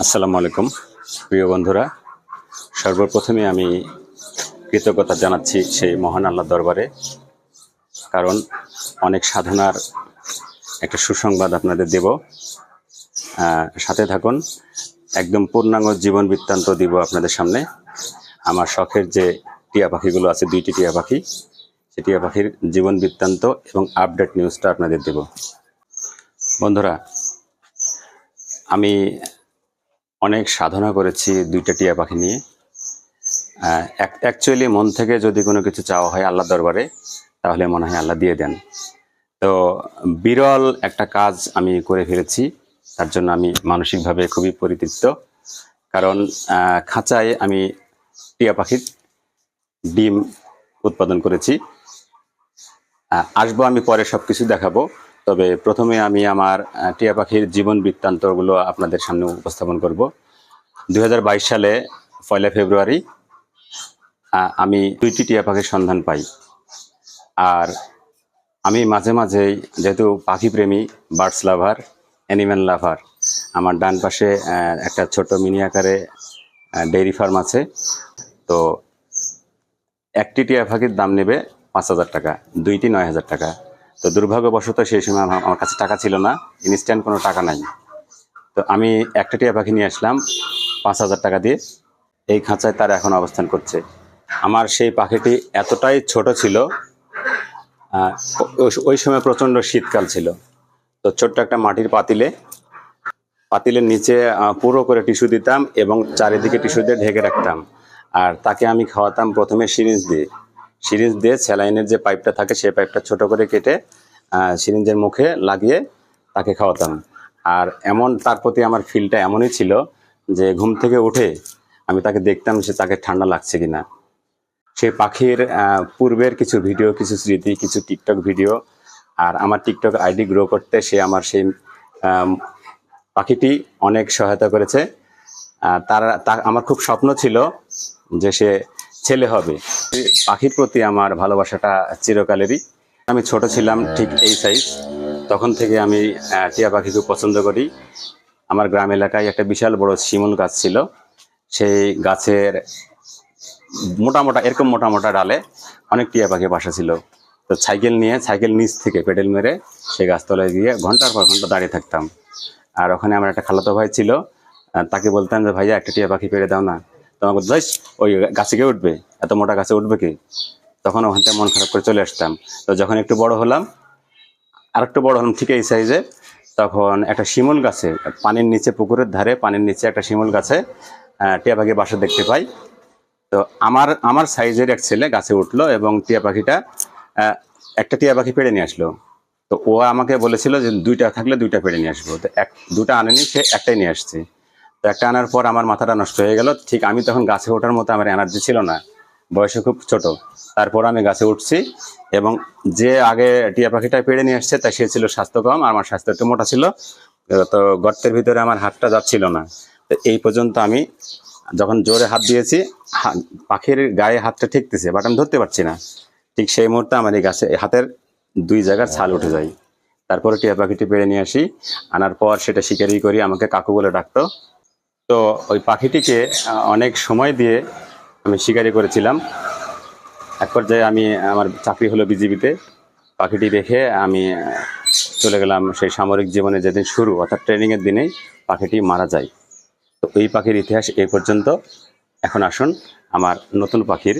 আসসালামু আলাইকুম। প্রিয় বন্ধুরা, সর্বপ্রথমে আমি কৃতজ্ঞতা জানাচ্ছি সেই মহান আল্লাহ দরবারে, কারণ অনেক সাধনার একটা সুসংবাদ আপনাদের দেব। সাথে থাকুন, একদম পূর্ণাঙ্গ জীবন বৃত্তান্ত দিব আপনাদের সামনে। আমার শখের যে টিয়া পাখিগুলো আছে, দুইটি টিয়া পাখি, সে টিয়া পাখির জীবন বৃত্তান্ত এবং আপডেট নিউজটা আপনাদের দেব। বন্ধুরা, আমি অনেক সাধনা করেছি দুইটা টিয়া পাখি নিয়ে। অ্যাকচুয়ালি মন থেকে যদি কোনো কিছু চাওয়া হয় আল্লাহ দরবারে, তাহলে মনে হয় আল্লাহ দিয়ে দেন। তো বিরল একটা কাজ আমি করে ফেলেছি, তার জন্য আমি মানসিকভাবে খুবই পরিতৃপ্ত। কারণ খাঁচায় আমি টিয়া পাখির ডিম উৎপাদন করেছি। আসব আমি পরে সব কিছু দেখাবো। তবে প্রথমে আমি আমার টিয়া পাখির জীবন বৃত্তান্তগুলো আপনাদের সামনে উপস্থাপন করব। দু হাজার বাইশ সালে, পয়লা ফেব্রুয়ারি আমি দুইটি টিয়া পাখির সন্ধান পাই। আর আমি মাঝে মাঝেই, যেহেতু পাখি প্রেমী বার্ডস লাভার, অ্যানিম্যাল লাভার, আমার ডান পাশে একটা ছোট মিনি আকারে ডেইরি ফার্ম আছে। তো একটি টিয়া পাখির দাম নেবে পাঁচ হাজার টাকা, দুইটি নয় হাজার টাকা। তো দুর্ভাগ্যবশত সেই সময় আমার কাছে টাকা ছিল না। ইনস্ট্যান্ট কোনো টাকা নাই। তো আমি একটা টিয়া পাখি নিয়ে আসলাম পাঁচ হাজার টাকা দিয়ে। এই খাঁচায় তার এখন অবস্থান করছে। আমার সেই পাখিটি এতটাই ছোট ছিল ওই সময় প্রচণ্ড শীতকাল ছিল। তো ছোট্ট একটা মাটির পাতিলে, পাতিলের নিচে পুরো করে টিস্যু দিতাম এবং চারিদিকে টিস্যু দিয়ে ঢেকে রাখতাম। আর তাকে আমি খাওয়াতাম প্রথমে সিরিঞ্জ দিয়ে। সিরিঞ্জ দিয়ে স্যালাইনের যে পাইপটা থাকে, সেই পাইপটা ছোট করে কেটে সিরিঞ্জের মুখে লাগিয়ে তাকে খাওয়াতাম। আর এমন তার প্রতি আমার ফিলটা এমনই ছিল যে ঘুম থেকে উঠে আমি তাকে দেখতাম সে তাকে ঠান্ডা লাগছে কিনা। সেই পাখির পূর্বের কিছু ভিডিও, কিছু স্মৃতি, কিছু টিকটক ভিডিও আর আমার টিকটক আইডি গ্রো করতে সে আমার সেই পাখিটি অনেক সহায়তা করেছে। তার আমার খুব স্বপ্ন ছিল যে সে ছেলে হবে। পাখির প্রতি আমার ভালোবাসাটা চিরকালেরই। আমি ছোট ছিলাম ঠিক এই সাইজ তখন থেকে আমি টিয়া পাখি খুব পছন্দ করি। আমার গ্রাম এলাকায় একটা বিশাল বড় শিমুল গাছ ছিল। সেই গাছের মোটা মোটা, এরকম মোটা মোটা ডালে অনেক টিয়া পাখি বাসা ছিল। তো সাইকেল নিয়ে, সাইকেল নিচ থেকে পেডেল মেরে সেই গাছতলায় গিয়ে ঘণ্টার পর ঘণ্টা দাঁড়িয়ে থাকতাম। আর ওখানে আমার একটা খালাতো ভাই ছিল। তাকে বলতাম যে, ভাইয়া, একটা টিয়া পাখি পেড়ে দাও না। তো আমাকে যাইস, ওই গাছে কে উঠবে। এত মোটা গাছে উঠবে কি? তখন ওখান থেকে মন খারাপ করে চলে আসতাম। তো যখন একটু বড় হলাম আর একটু বড় হলাম ঠিক এই সাইজে তখন একটা শিমুল গাছে, পানির নিচে, পুকুরের ধারে পানির নিচে একটা শিমুল গাছে টিয়া পাখি বাসা দেখতে পাই। তো আমার আমার সাইজের এক ছেলে গাছে উঠল এবং টিয়া পাখিটা একটা টিয়া পাখি পেড়ে নিয়ে আসলো। তো ও আমাকে বলেছিল যে দুইটা থাকলে দুইটা পেড়ে নিয়ে আসব। তো এক, দুটা আনেনি, সে একটাই নিয়ে আসছে। একটা আনার পর আমার মাথাটা নষ্ট হয়ে গেল। ঠিক আমি তখন গাছে ওঠার মতো আমার এনার্জি ছিল না। বয়সে খুব ছোট। তারপর আমি গাছে উঠছি এবং যে আগে টিয়া পাখিটা পেড়ে নিয়ে আসছে, তা সে ছিল স্বাস্থ্য কম আমার স্বাস্থ্য একটু মোটা ছিল। তো গর্তের ভিতরে আমার হাতটা যাচ্ছিল না। তো এই পর্যন্ত আমি যখন জোরে হাত দিয়েছি পাখির গায়ে হাতটা ঠেকতেছে বাট আমি ধরতে পারছি না। ঠিক সেই মুহূর্তে আমার এই গাছে হাতের দুই জায়গার ছাল উঠে যায়। তারপরে টিয়া পাখিটি পেড়ে নিয়ে আসি। আনার পর সেটা শিকারি করি, আমাকে কাকু বলে ডাকতো। তো ওই পাখিটিকে অনেক সময় দিয়ে আমি শিকারি করেছিলাম। এক পর্যায়ে আমি, আমার চাকরি হলো বিজিবিতে। পাখিটি দেখে আমি চলে গেলাম সেই সামরিক জীবনে যেদিন শুরু, অর্থাৎ ট্রেনিংয়ের দিনেই পাখিটি মারা যায়। তো এই পাখির ইতিহাস এ পর্যন্ত। এখন আসুন আমার নতুন পাখির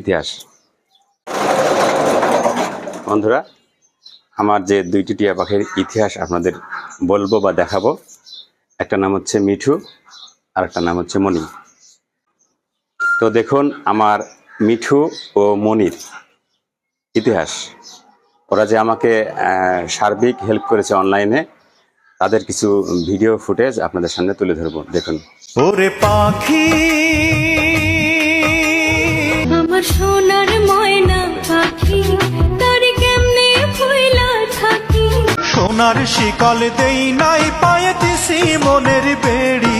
ইতিহাস। বন্ধুরা, আমার যে দুইটি টিয়া পাখির ইতিহাস আপনাদের বলব বা দেখাবো। একটা নাম হচ্ছে মিঠু আর একটা নাম হচ্ছে মনি তো দেখুন আমার মিঠু ও মনির ইতিহাস। ওরা যে আমাকে সার্বিক হেল্প করেছে অনলাইনে তাদের কিছু ভিডিও ফুটেজ আপনাদের সামনে তুলে ধরবো। দেখুন। ওরে পাখি! আমার সোনার ময়না পাখি তার কেমনে ভুইলা থাকি? সোনার শিকল দেই নাই পায়েতেছি মনের বেড়ি।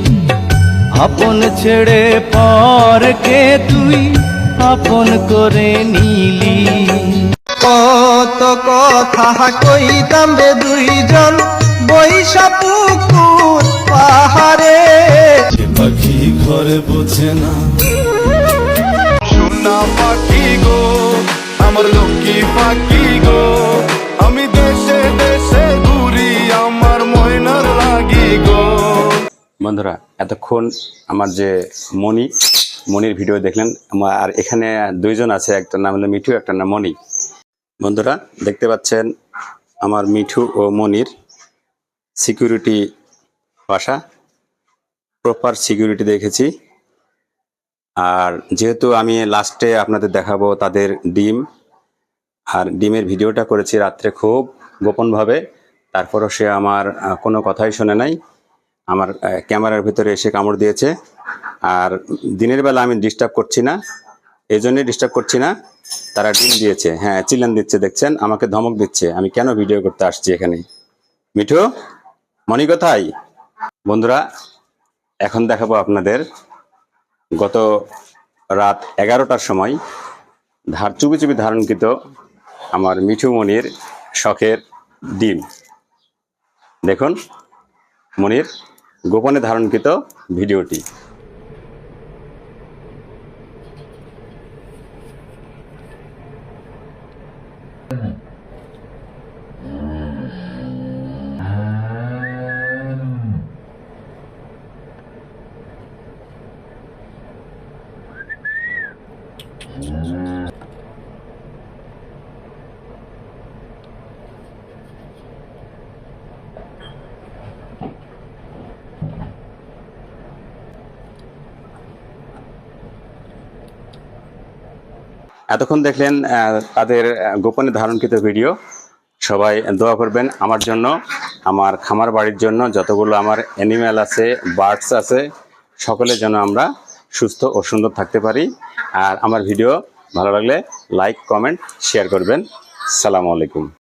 আপন ছেড়ে পরকে তুই? আপন করে নিলি। কত কথা কইতাম রে দুইজন বৈশা পুকুর পাহাড়ে পাখি ঘরে বোঝে না। সোনা পাখি গো আমার লক্ষ্মী পাখি গো। বন্ধুরা, এতক্ষণ আমার যে মণি মনির ভিডিও দেখলেন আর এখানে দুইজন আছে, একটা নাম হলো মিঠু, একটা নাম মণি। বন্ধুরা, দেখতে পাচ্ছেন আমার মিঠু ও মনির সিকিউরিটি বাসা। প্রপার সিকিউরিটি দেখেছি। আর যেহেতু আমি লাস্টে আপনাদের দেখাবো তাদের ডিম, আর ডিমের ভিডিওটা করেছি রাত্রে খুব গোপনভাবে, তারপরও সে আমার কোনো কথাই শোনে নাই। আমার ক্যামেরার ভিতরে এসে কামড় দিয়েছে। আর দিনের বেলা আমি ডিস্টার্ব করছি না এই জন্যই ডিস্টার্ব করছি না। তারা ডিম দিয়েছে হ্যাঁ চিল্লান দিচ্ছে, দেখছেন? আমাকে ধমক দিচ্ছে, আমি কেন ভিডিও করতে আসছি এখানে? মিঠু মনি কোথায়? বন্ধুরা, এখন দেখাবো আপনাদের গত রাত এগারোটার সময় ধার, চুপি চুপি ধারণকৃত আমার মিঠু মনির শখের ডিম। দেখুন, মনির গোপনে ধারণকৃত ভিডিওটি। এতক্ষণ দেখলেন তাদের গোপনে ধারণকৃত ভিডিও। সবাই দোয়া করবেন আমার জন্য, আমার খামার বাড়ির জন্য, যতগুলো আমার অ্যানিম্যাল আছে বার্ডস আছে সকলের জন্য আমরা সুস্থ ও সুন্দর থাকতে পারি। আর আমার ভিডিও ভালো লাগলে লাইক কমেন্ট শেয়ার করবেন। সালামু আলাইকুম।